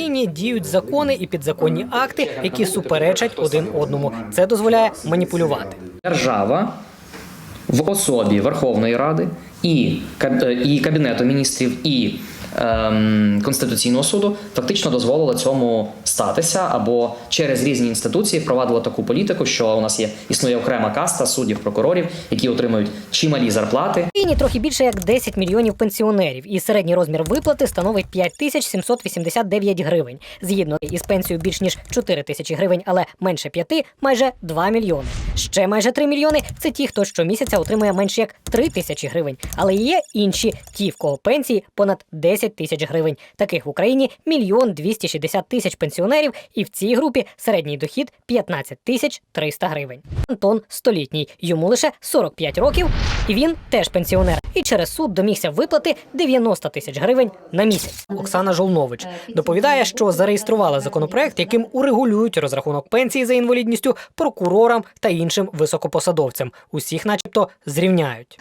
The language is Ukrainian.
Нині діють закони і підзаконні акти, які суперечать один одному. Це дозволяє маніпулювати. Держава в особі Верховної Ради і, Кабінету міністрів, і Конституційного суду фактично дозволила цьому статися або через різні інституції впровадила таку політику, що у нас є існує окрема каста суддів, прокурорів, які отримують чималі зарплати, Україні трохи більше як 10 мільйонів пенсіонерів, і середній розмір виплати становить 5789 гривень. Згідно із пенсією більш ніж 4 тисячі гривень, але менше 5 – майже 2 мільйони. Ще майже 3 мільйони – це ті, хто щомісяця отримує менше як 3 тисячі гривень. Але є інші ті, в кого пенсії понад 10 тисяч гривень. Таких в Україні мільйон 260 тисяч пенсіонерів, і в цій групі середній дохід 15 тисяч 300 гривень. Антон столітній, йому лише 45 років, і він теж пенсіонер. І через суд домігся виплати 90 тисяч гривень на місяць. Оксана Жолнович доповідає, що зареєструвала законопроект, яким урегулюють розрахунок пенсії за інвалідністю прокурорам та іншим високопосадовцям. Усіх, начебто, зрівняють.